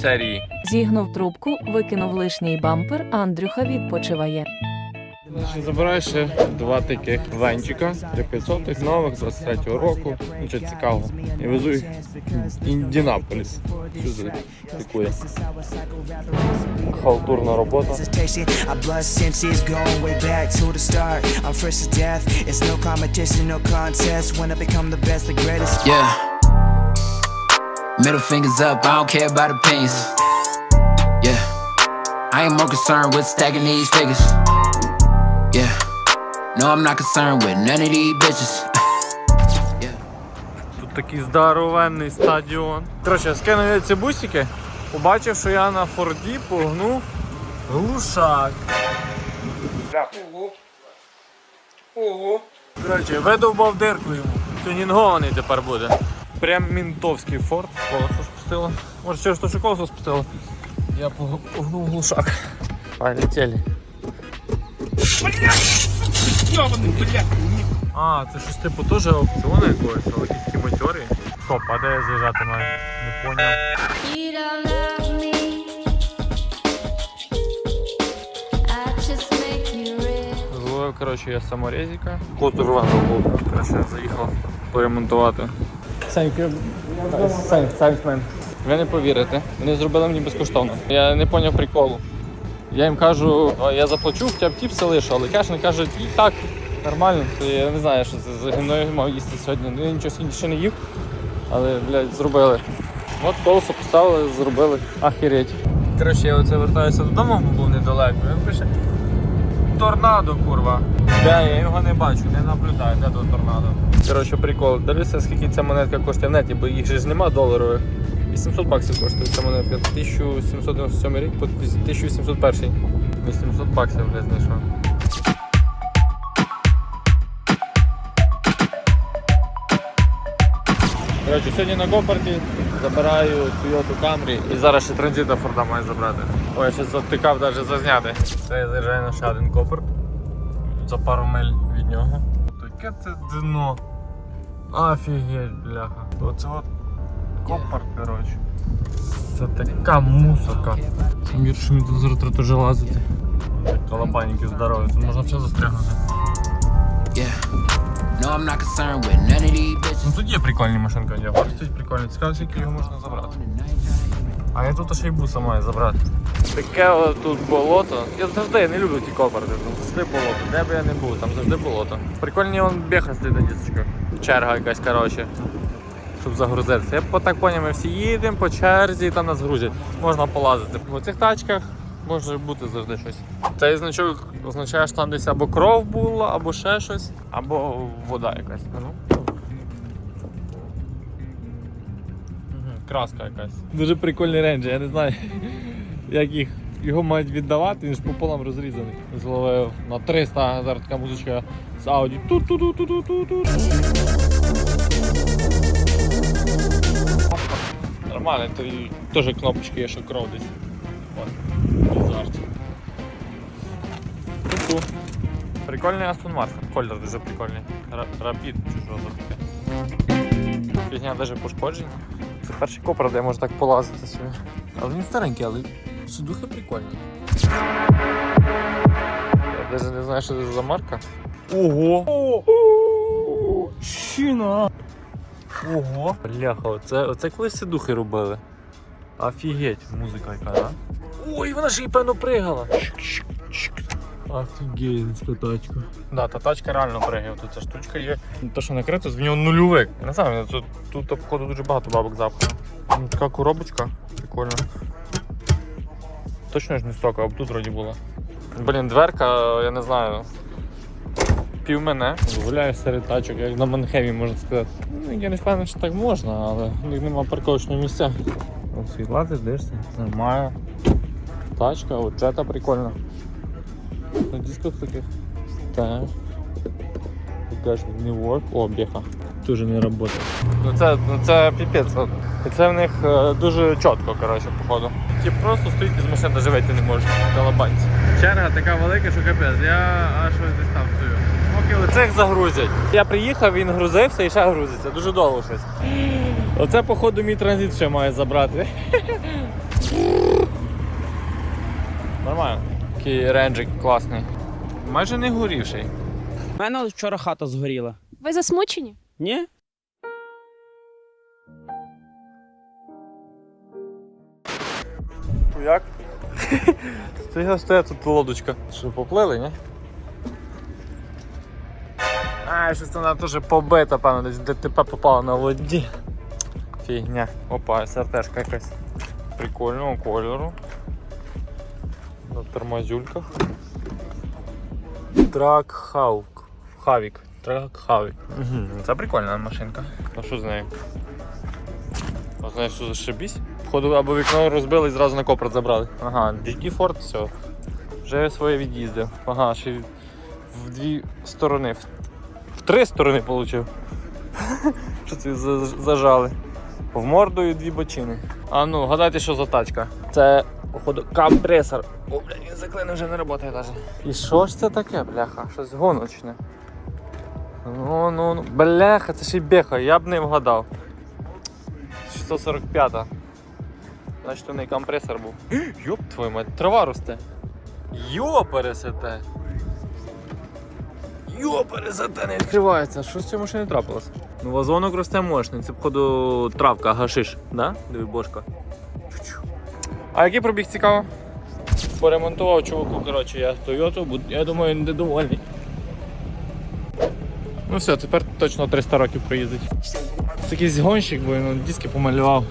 Серії Зігнув трубку, викинув лишній бампер, Андрюха відпочиває. забираю ще два таких венчика для 500 нових 23-го року. Нічого цікавого. І везу їх в Індінаполіс. Сюди. Халтурна робота. Yeah. Middle fingers up, I don't care about opinions. Yeah. I ain't more concerned with stacking these figures. Yeah. No, I'm not concerned with none of these bitches. yeah. Тут такий здоровенний стадіон. Коротше, скинув я ці бусики, побачив, що я на Форді погнув глушак. Ого. Ого. Коротше, видовбав дирку йому. Тюнінгований тепер буде. Прям мінтовський форт. Колесо спустило. Може через те, що колесо спустило. Я погнув глушак. Полетели. А, це щось типу теж аукціону якогось, але якісь такі матьорі. Стоп, а де я заїжджати маю? Не поняв. You don't love me. I just make you коротше, я саморезика. Я. Ви не повірите, вони зробили мені безкоштовно. Я не поняв приколу. Я їм кажу, я заплачу, хоча б тіпси лише, але кеш не кажуть, і так, нормально. То Я не знаю, що це за гімною мав їсти сьогодні. Ну, я нічого сьогодні ще не їв, але, блядь, зробили. От колесо поставили, зробили. Ахереть. Коротше, я оце вертаюся додому, бо був недалеко. Він пише, торнадо, курва. Де я його не бачу, не наблюдаю, де то торнадо. Коротше, прикол. Дивлюся, скільки ця монетка коштує в неті, бо їх же ж нема доларових. 800 баксів коштує ця монетка. 1797 рік по 1801. 800 баксів, блядь, знайшов. Коротше, сьогодні на Гопарті забираю Toyota Camry і зараз ще транзита Форда маю забрати. Ой, я ще затикав навіть зазняти. Це я заїжджаю на ще один Гопарт за пару миль від нього. Таке це дно. Офігеть, бляха. Оце от Гопарт, коротше. Це така мусорка. Гірше мені тут зараз теж лазити. Коломбайники здорові, тут можна все застрягнути. Yeah. No, I'm not concerned with none of these bitches. Ну тут є прикольні машинки, я бачу, тут прикольні. Цікаво, скільки його можна забрати. А я тут ще й буса маю забрати. Таке тут болото. Я завжди не люблю ті копарти. Там завжди болото. Де б я не був, там завжди болото. Прикольні вон беха стоїть на дісочках. Черга якась, коротше. Щоб загрузитися. Я по так поняв, ми всі їдемо по черзі і там нас грузять. Можна полазити. В цих тачках може бути завжди щось. Цей значок означає, що там десь або кров була, або ще щось, або вода якась. Ну. Краска якась. Дуже прикольний рейндж, я не знаю, як їх. Його мають віддавати, він ж пополам розрізаний. Зловив на 300, зараз така музичка з ту Нормально, то теж кнопочки є, що кров десь. От. Ту-ту. Прикольний Aston Martin, колір дуже прикольний. Рапід чи що за таке. Фігня навіть пошкоджень. Це перший копер, де можу так полазити собі. Але він старенький, але сидухи прикольні. Я навіть не знаю, що це за марка. Ого! Щіна! Ого! Бляха, оце, оце колись сидухи робили. Офігеть, музика яка, да? Ой, вона ж і певно пригала. Офігенська тачка. Да, та тачка реально пригає. Тут ця штучка є. Те, що накрито, з нього нульовик. Не знаю, тут, тут походу дуже багато бабок запхано. Ну, така коробочка, прикольно. Точно ж не стока, а тут вроді було. Блін, дверка, я не знаю. Пів мене. Гуляю серед тачок, як на Манхемі, можна сказати. Ну, я не впевнений, що так можна, але в них немає парковочного місця. Ось світла ти дивишся. Нормально. Тачка, от джета прикольна. На дисках таких. Так. Покажеш не work. О, беха. Тоже не працює. Ну це, ну це піпець. І це в них е, дуже чітко, коротше, походу. Ті просто стоїть із машин навіть вийти не можуть. Колобанці. Черга така велика, що капець. Я аж ось десь там стою. Поки оцих загрузять. Я приїхав, він грузився і ще грузиться. Дуже довго щось. Оце, походу, мій транзит ще має забрати. Нормально. Такий ренджик класний. Майже не горівший. У мене вчора хата згоріла. Ви засмучені? Ні? Як? Це я стоять тут лодочка. Що, поплили, ні? А, щось вона теж побита, певно, десь ДТП попала на воді. Фігня. Опа, СРТшка якась. Прикольного кольору. На тормозюльках. Трак Хаук. Хавік. Трак Хавік. Угу. Це прикольна машинка. А що з нею? А знаєш, що зашибісь? Походу, або вікно розбили і зразу на копрат забрали. Ага, DG Ford, все. Вже своє від'їздив. Ага, ще в дві сторони. В, в три сторони отримав. Що це зажали? В морду і дві бочини. А ну, гадайте, що за тачка. Це, походу, компресор. О, бля, він заклинив вже не працює навіть. І що ж це таке, бляха? Щось гоночне. Ну, ну, ну. Бляха, це ще й беха, я б не вгадав. 645. Значить, у неї компресор був. Йоп твою мать, трава росте. Йо пересете. Йо пересете, не відкривається. Що з цією машиною трапилось? Ну, вазонок росте мощний. Це, походу, травка, гашиш, да? Диви, бошка. А який пробіг цікаво? Поремонтував чуваку, коротше, я Toyota, я думаю, він недовольний. Ну все, тепер точно 300 років проїздить. Це якийсь гонщик, бо він диски помалював.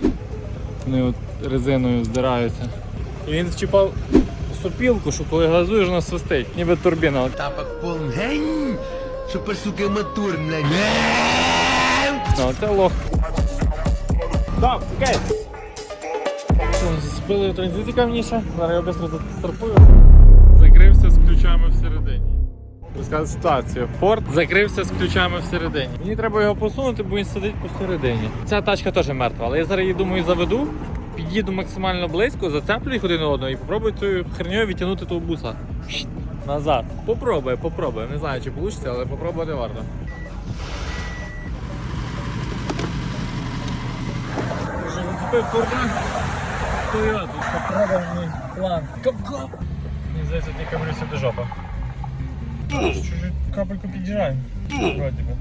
Вони от резиною здираються. І він вчіпав сопілку, що коли газуєш, вона свистить, ніби турбіна. Тапок полн. Гень! Супер сука мотор, блядь. Ну, це лох. Так, окей. Зацепили транзитика вніше, зараз я швидко застартую. Закрився з ключами всередині. Розказую ситуацію. Форд закрився з ключами всередині. Мені треба його посунути, бо він сидить посередині. Ця тачка теж мертва, але я зараз її думаю заведу, під'їду максимально близько, зацеплю їх один одного і попробую цією херньою відтягнути того буса. Назад. Попробую, попробую. Не знаю, чи вийде, але попробувати варто. Вже зацепив турбан. Toyota. Попробований план. Кап-кап. Мені здається, ті камрюся до жопа. Чуть-чуть капельку під'їжджаємо. Вроді би.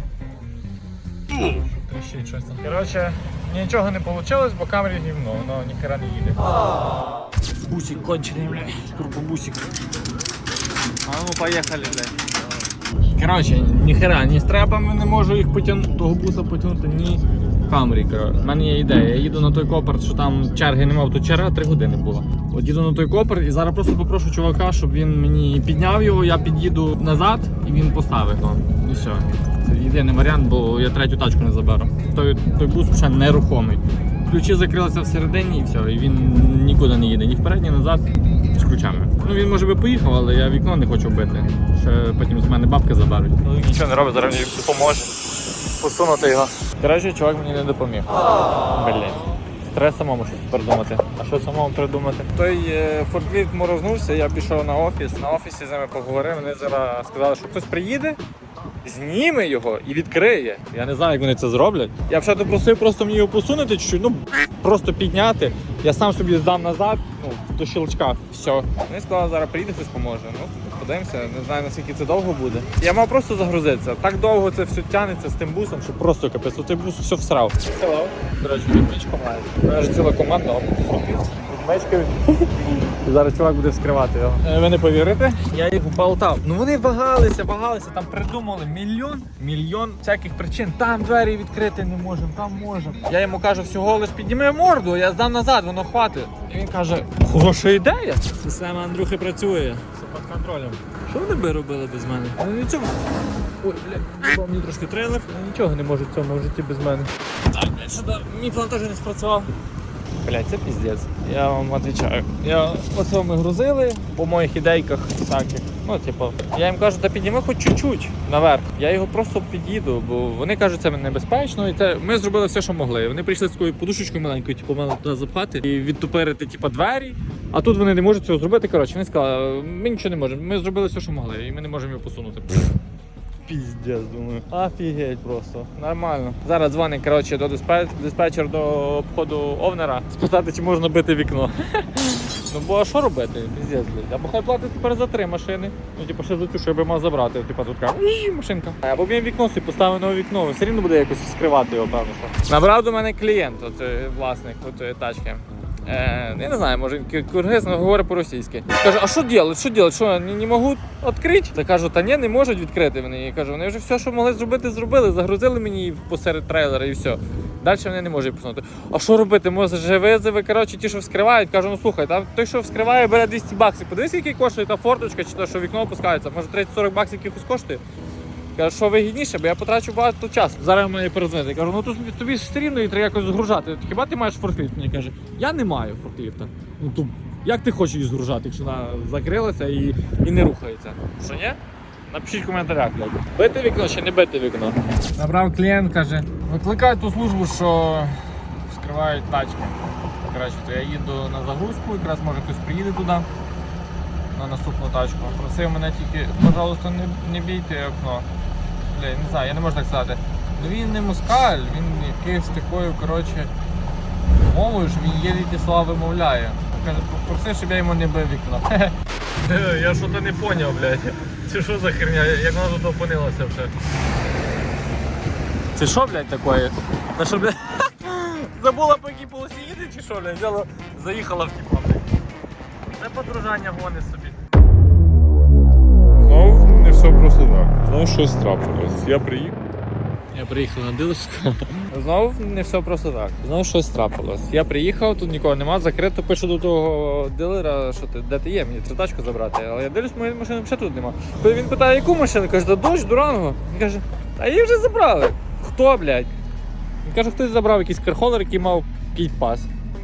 Тріщить щось там. Коротше, нічого не вийшло, бо камері гівно, воно ніхера не їде. Бусик кончений, бля. Турбобусик. А ну поїхали, блядь. Коротше, ніхера, ні стрепами не можу їх потягнути, того буса потягнути, ні коротше. У мене є ідея. Я їду на той копер, що там черги немає, тут черга 3 години була. От їду на той копер і зараз просто попрошу чувака, щоб він мені підняв його, я під'їду назад і він поставить. Ну, і все. Це єдиний варіант, бо я третю тачку не заберу. Той, той бус ще нерухомий. Ключі закрилися всередині і все, і він нікуди не їде, ні вперед, ні назад з ключами. Ну він може би поїхав, але я вікно не хочу бити. Ще потім з мене бабки заберуть. Нічого не робить, зараз допоможе. Посунути його. Коротше, чувак мені не допоміг. Блін. Треба самому щось придумати. А що самому придумати? Той е, форкліфт морознувся, я пішов на офіс. На офісі з ними поговорив. Вони зараз сказали, що хтось приїде, зніме його і відкриє. Я не знаю, як вони це зроблять. Я вже просив просто мені його посунути чуть-чуть, ну просто підняти. Я сам собі здам назад, ну, до щелчка. Все. Вони сказали, зараз приїде, хтось поможе. Ну, подивимося, не знаю наскільки це довго буде. Я мав просто загрузитися. Так довго це все тягнеться з тим бусом, що просто капець. Той бус все всрав. Hello. До речі, відмічку має. Ціла команда. Відмички. І зараз чувак буде вскривати його. Е, Ви не повірите? Я їх вболтав. Ну вони вагалися, вагалися, там придумали мільйон, мільйон всяких причин. Там двері відкрити не можемо, там можемо. Я йому кажу, всього лиш підніми морду, я здам назад, воно хватить. І він каже, хороша ідея. Система Андрюхи працює. Все під контролем. Що вони би робили без мене? Вони нічого. Ой, блядь, мені трошки трейлер. Вони нічого не можуть в цьому житті без мене. Так, блядь, що мій план теж не спрацював. Блять, це піздець. Я вам відповідаю. Я оце ми грузили по моїх ідейках всяких. Ну, типу, я їм кажу, та підніми хоч чуть-чуть наверх. Я його просто під'їду, бо вони кажуть, це небезпечно. І це ми зробили все, що могли. Вони прийшли з такою подушечкою маленькою, типу, мали туди запхати і відтупирити, типу, двері. А тут вони не можуть цього зробити. Коротше, вони сказали, ми нічого не можемо. Ми зробили все, що могли, і ми не можемо його посунути. Піздець, думаю. Офігеть просто. Нормально. Зараз дзвонить, коротше, до диспе- диспетчер до обходу овнера спитати, чи можна бити вікно. Ну бо а що робити? Піздець, блядь. Або хай платить тепер за три машини. Ну, типу, ще за цю, що я би мав забрати. Типа тут така «Уї, машинка. Або б вікно собі поставив нове вікно. Все рівно буде якось скривати його, певно. Набрав до мене клієнт, от, власник от, тачки. Е, я не знаю, може ки- киргиз але говорить по-російськи. Каже, а що робити? Що робити? Що, не, не можуть відкрити? Та кажу, та ні, не можуть відкрити вони. Я кажу, вони вже все, що могли зробити, зробили, загрузили мені посеред трейлера і все. Далі вони не можуть посунути. А що робити? Може визови, коротше, ті, що вскривають, кажу, ну слухай, там той, що вскриває, бере 200 баксів. Подивись, який коштує та форточка, чи то, що вікно опускається. Може 30-40 баксів якихось коштує. Кажу, що вигідніше, бо я потрачу багато часу. Зараз мені перезвонити. Я кажу, ну тут тобі ж все рівно її треба якось згружати. Хіба ти маєш форкліфт? Мені каже, я не маю форкліфта. Ну то як ти хочеш її згружати, якщо вона закрилася і, і не рухається? Що ні? Напишіть в коментарях, блядь. Бити вікно чи не бити вікно. Набрав клієнт, каже, викликай ту службу, що скривають тачки. Коротше, то я їду на загрузку, якраз може хтось приїде туди на наступну тачку. Просив мене тільки, пожалуйста, не, не бійте окно. Бля, не знаю, я не можу так сказати. Ну він не москаль, він якийсь такою, коротше, мовою, що він єлі ті слова вимовляє. Каже, попроси, щоб я йому не бив вікно. я що то не поняв, блядь. Це що за херня? Як вона тут опинилася вже? Це що, блядь, таке? Та що, блядь? Забула по якій полосі їде чи що, блядь? Взяла, заїхала в тіпа, блядь. Це подружання гони собі. Знову не все просто так. Знову щось трапилось. Я приїхав. Я приїхав на дилерську. Знову не все просто так. Знову щось трапилось. Я приїхав, тут нікого нема, закрито. Пишу до того дилера, що ти де ти є, мені цю тачку забрати. Але я дивлюсь, моєї машини ще тут нема. Він питає, яку машину? Каже, та дощ, Дуранго. Він каже, а її вже забрали. Хто, блядь? Він каже, хтось забрав якийсь кархолер, який мав кейт-пас.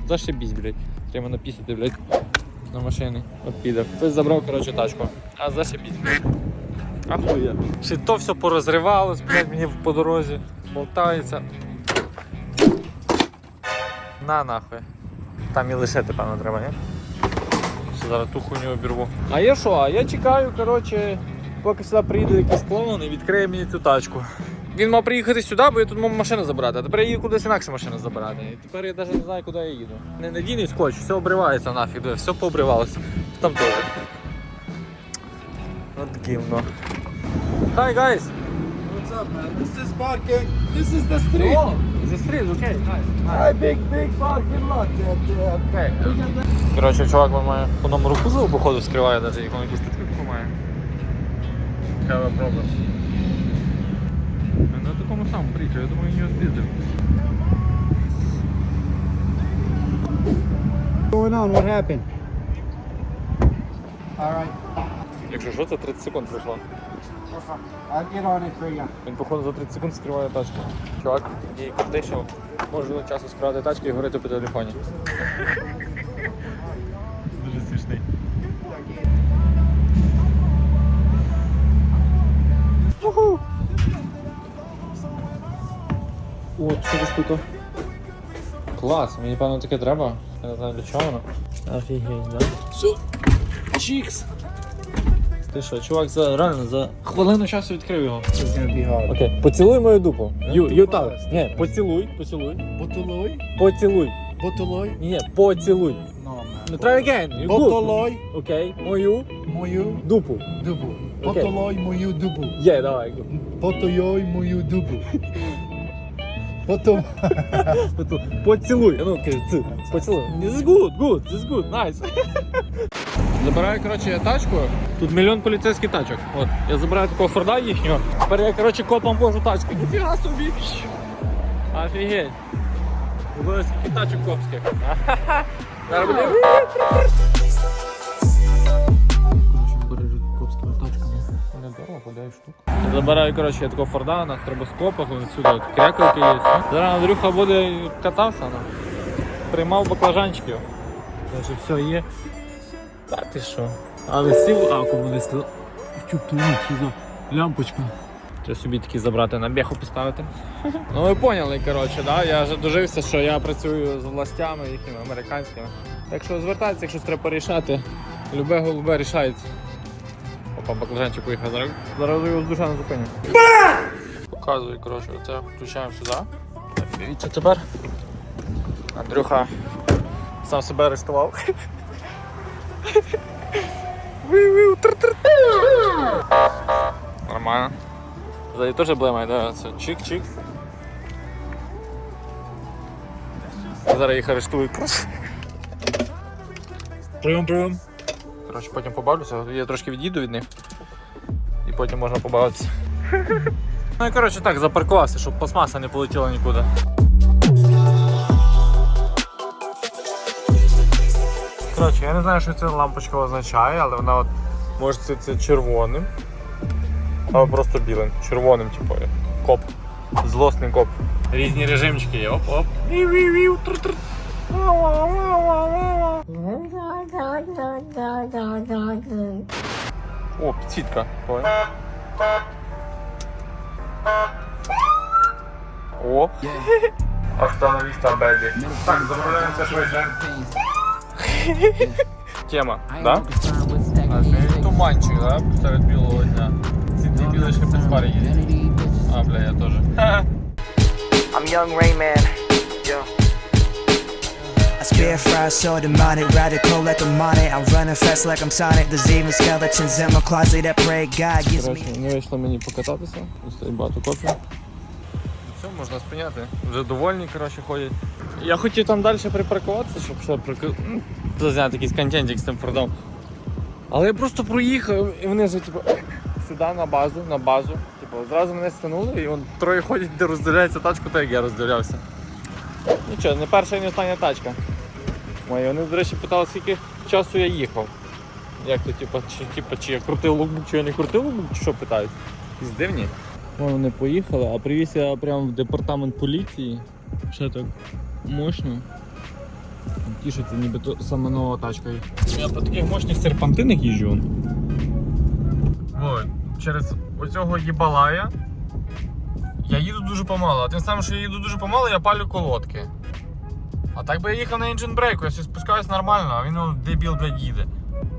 Зашибісь, блядь. Треба напісити, блядь. На машині. От піде. Хтось забрав, коротше, тачку. А зашибісь, блядь. Ахуя. Ще то все порозривалось, блядь, мені по дорозі. Болтається. На нахуй. Там і лишити, певно, треба, ні? Що зараз ту хуйню обірву. А я що? А я чекаю, коротше, поки сюди приїде якийсь клоун і відкриє мені цю тачку. Він мав приїхати сюди, бо я тут мав машину забрати, а тепер я їду кудись інакше машину забирати. І тепер я навіть не знаю, куди я їду. Не надійний скотч, все обривається нафіг, все пообривалося. Там теж. От гівно. Hi guys! What's up, man? This is parking. This is the street. Oh, the street, okay, nice. Hi, big, big parking lot. Yeah, Okay. Коротше, чувак має по номеру кузову, походу, скриває, навіть як він якусь штучку має. Have a problem. На такому самому приїхав, я думаю, він його збіздив. What's going on? What happened? All right. Якщо що, це 30 секунд пройшло. Він, походу, за 30 секунд скриває тачку. Чувак, і крутий, що може часу скривати тачки і говорити по телефоні. Дуже смішний. О, що за штука? Клас, мені певно таке треба. Я не знаю для чого воно. Офігеть, да? Все, чікс! Ти що, чувак, за реально за хвилину часу відкрив його. It's gonna be hard. Окей, поцілуй мою дупу. Ю, ю так. Ні, поцілуй, поцілуй. Botoloy? Поцілуй. Botoloy? Ні, поцілуй. No, man. Ну, try again. You good. Botoloy Окей, мою мою дупу. дубу. Окей. Botoloy мою дубу. Є, давай. Botoloy мою дубу. Поту- Поцілуй. Ну, ці. Поцілуй. This is good, good, this is good, nice. Забираю, коротше, тачку. Тут мільйон поліцейських тачок. От, я забираю такого форда їхнього. Тепер я, коротше, копам вожу тачку. Ніфіга собі. Офігеть. Купили скільки тачок копських. Зараз буде. Коротше, бережуть копськими тачками. Недорого, по 9 штук. Забираю, коротше, такого форда на стробоскопах, ось сюди от крякалки є. Зараз Андрюха буде катався, приймав баклажанчиків. Все є. Та ти що? Але сів, а кому не сказав. Чуп ту що за лямпочка. Треба собі такі забрати на беху поставити. Ну ви поняли, коротше, да? я вже дожився, що я працюю з властями їхніми американськими. Так що звертайтеся, якщо треба порішати. Любе голубе рішається. Опа, баклажанчик поїхав зараз. Зараз його з душа не зупиню. Показую, коротше, оце включаємо сюди. Дивіться тепер. Андрюха сам себе арештував. Нормально. Ззаді теж блемає, да? Це чик-чик. Зараз їх арештують. Прийом, прийом. Коротше, потім побавлюся, я трошки від'їду від них. І потім можна побавитися. Ну і коротше так, запаркувався, щоб пластмаса не полетіла нікуди. Коротше, я не знаю, що ця лампочка означає, але вона от може це, це червоним. Або просто білим. Червоним, типу, коп. Злосний коп. Різні режимчики є. Оп-оп. О, підсвітка. Понял. О. Остановіста, бебі. Так, замовляємося швидше. Тема, да? А, туманчик, да? Серед білого дня. Ці дебіли ще без фари їздять. А, бля, я теж. I'm young Rayman. Yo. I spare fry, so demonic, radical like a money. I'm running fast like I'm Sonic. There's even skeletons in my closet that pray God gives me. Не вийшло мені покататися. Стоїть багато кофе. Все, можна спиняти. Вже довольні, коротше, ходять. Я хотів там далі припаркуватися, щоб ще прик... ну, зазняти якийсь контентик з тим фордом. Але я просто проїхав і вони вже, типу, сюди на базу, на базу. Типу, зразу мене станули і вон троє ходять, де розділяється тачку, так як я розділявся. Нічого, не перша і не остання тачка. Моя. Вони, до речі, питали, скільки часу я їхав. Як то, типу, чи, типу, чи я крутив лукбук, чи я не крутив лукбук, чи що питають? Якісь дивні. Вони поїхали, а привіз я прямо в департамент поліції. Ще так мощно. Тішиться, нібито саме нова тачка. Я по таких мощних серпантинах їжджу. Вот. Через оцього їбалая я їду дуже помало, а тим самим, що я їду дуже помало, я палю колодки. А так би я їхав на engine брейку, я спускаюсь нормально, а він ну, дебіл, блядь, їде.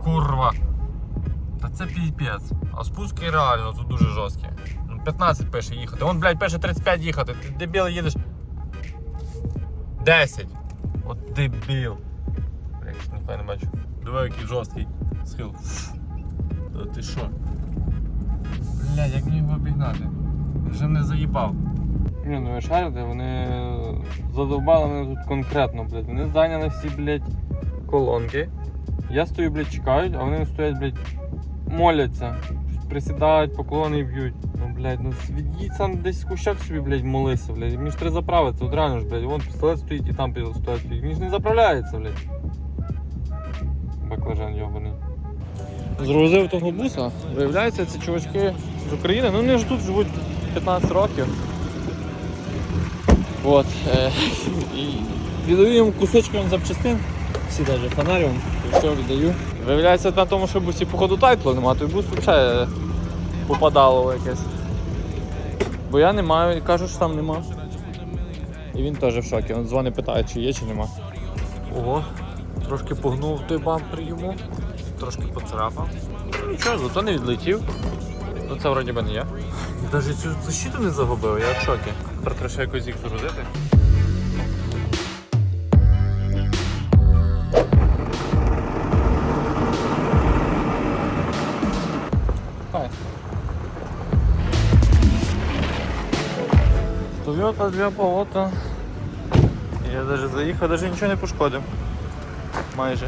Курва. Та це піпець. А спуски реально тут дуже жорсткі. Ну, 15 пише їхати. Вон, блядь, пише 35 їхати. Ти дебіл їдеш. 10. От дебіл. Блядь, ніхто не бачу. Диви, який жорсткий схил. Та ти що? Блядь, як мені його обігнати? Вже мене заїбав. Блін, ну ви шарите, вони задовбали мене тут конкретно, блядь. Вони зайняли всі, блядь, колонки. Я стою, блядь, чекають, а вони стоять, блядь, моляться. Присідають, поклони б'ють. Ну, блядь, ну від'їдь сам десь в кущах собі, блядь, молися, блядь. Мені ж треба заправитися, от реально ж, блядь, вон пістолет стоїть і там пістолет стоїть. Ж не заправляється, блядь. Баклажан йобаний. Згрузив того буса. Виявляється, ці чувачки з України, ну вони ж тут живуть 15 років. От. Е, і віддаю їм кусочки запчастин. Всі навіть фонарі, і все віддаю. Виявляється, на тому, що бусі походу тайтлу нема, той бус взагалі попадало якесь. Бо я не маю, і кажу, що там нема. І він теж в шокі. Він дзвонить, питає, чи є, чи нема. Ого, трошки погнув той бампер йому, трошки поцарапав. Ну нічого, зато не відлетів. Ну це вроді би не я. Навіть цю защиту не загубив, я в шокі. Треба ще якось їх згрузити. Toyota для болота. Я навіть заїхав, навіть нічого не пошкодив. Майже.